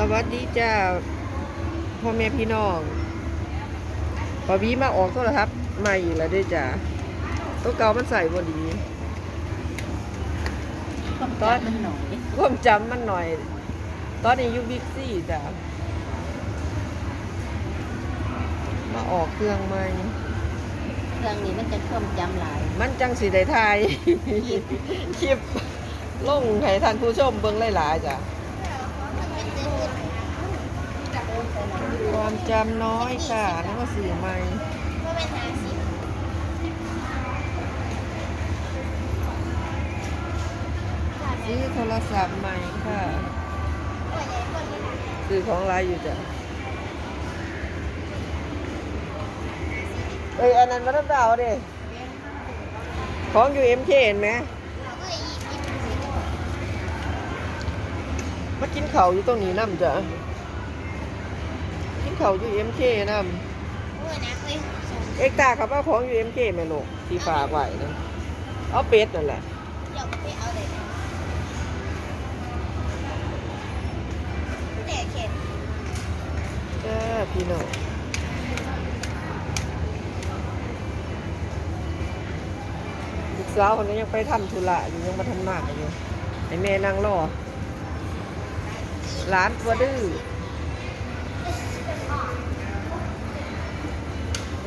สวัสดีจ้าพ่อแม่พี่น้องปอบีมาออกโทรทัศน์ใหม่อีกแล้วเด้วยจ้าตัวเก่ามันใส่บ่ดีความจำมันหน่อยความจำมันหน่อย ตอนนี้อยูบิ๊กซี่จ้ามาออกเครื่องใหม่เครื่องนี้มันจะความจำหลาย มันจังสีได้ทายคลิปลงให้ท่านผู้ชมเบิ่งหลายๆจ้ะ ความจำน้อยค่ะนั่นก็สื่อใหม่ซื้อโทรศัพท์ใหม่ค่ะซื้อของรายอยู่จ้ะเอ้ยอันนั้นมาต้องเดาดิของอยู่เอ็มเคเห็นไหม มากินเข่าวอยู่ตรงนี้น้ำจ้ะกินเข่าวอยู่เอ็มเคน้ำเอ็กตาครับว่าของอยู่เอ็มเคแม่ลูกที่ฝากไว้นะเอาเป็ดนั่นแหละจ้าพี่น้องลูกสาวคนนี้ยังไปทำธุระอยู่ยังมาทำมากอยู่ไอแม่นั่งรอ ร้านตัวดื้อ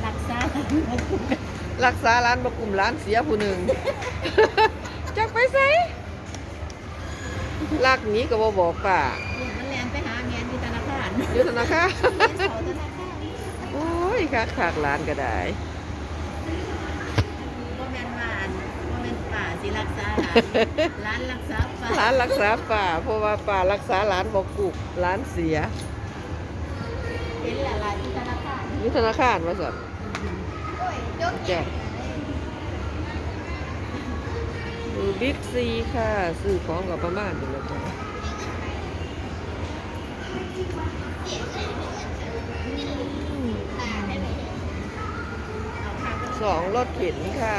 รักษารักษาร้านบกลุ่มร้านเสียผู้หนึ่งจักไปใส่ลักหนี้ก็บบอกป่ามันแลนไปหาเมียนที่ธนาคารอยู่ธนาคารเสาธนาคารโอ้ยคักขากร้านก็ได้ ก็แมนมานก็แมนป่า สิรักษาร้านร้านรักษาป่าร้านรักษาป่า เพราะว่าป่ารักษาร้านบอกกุกร้านเสียเห็นละลายที่ธนาคารนี่ธนาคารมาสัตแจกดูบิ๊กซีค่ะ ซื้อของกับประมาณนี้แหละจ้ะเอาข้าวสองรถเข็นค่ะ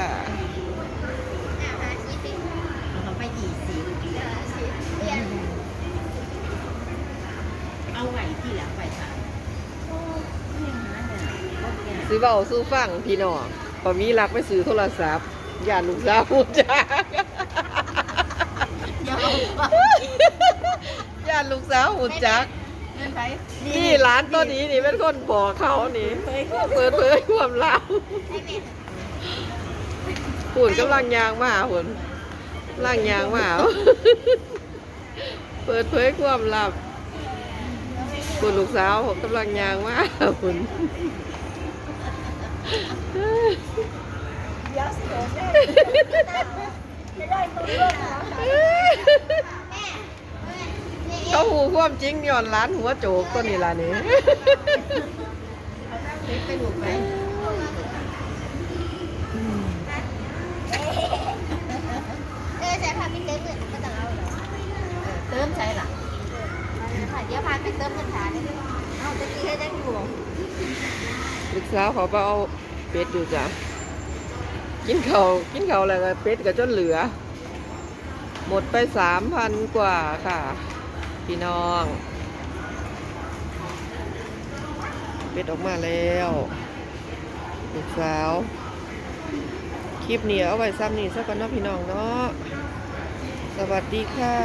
เอาไปยี่สิบเอาไหวที่หลังไหวค่ะโอ้ยหาเนี่ย รถเนี่ยซื้อเบาซื้อฟังพี่น้องพอมีรักไปซื้อโทรศัพท์อย่าลูกสาวพูดจ้าเดี๋ยวเอาไปอย่าลูกสาวหูจักเงินไปนี่ร้านตัวนี้นี่เป็นคนบอกเขานี่เปิดเผยความลับหุ่นกำลังยางมาหุ่นกำลังยางมาเปิดเผยความลับคุณลูกสาวผมกำลังยางมา หุ่นเขาหูความจริงย้อนร้านหัวโจกตัวนี้ล่ะนี่ไปดูไปเติมใช่หรอเดี๋ยวพาไปเติมเงินฐานนี่เอาตะกี้ให้ยังอยู่ลูกสาวขาไปเอา เป็ดอยู่จ้ะกินเขากินเขาอะไรกันเป็ดก็จนเหลือ หมดไปสามพันกว่าค่ะ พี่น้อง เป็ดออกมาแล้วลูกสาว คลิปนี้เอาไว้ซ้ำนี่สักก่อนเนาะพี่น้องเนาะสวัสดีค่ะ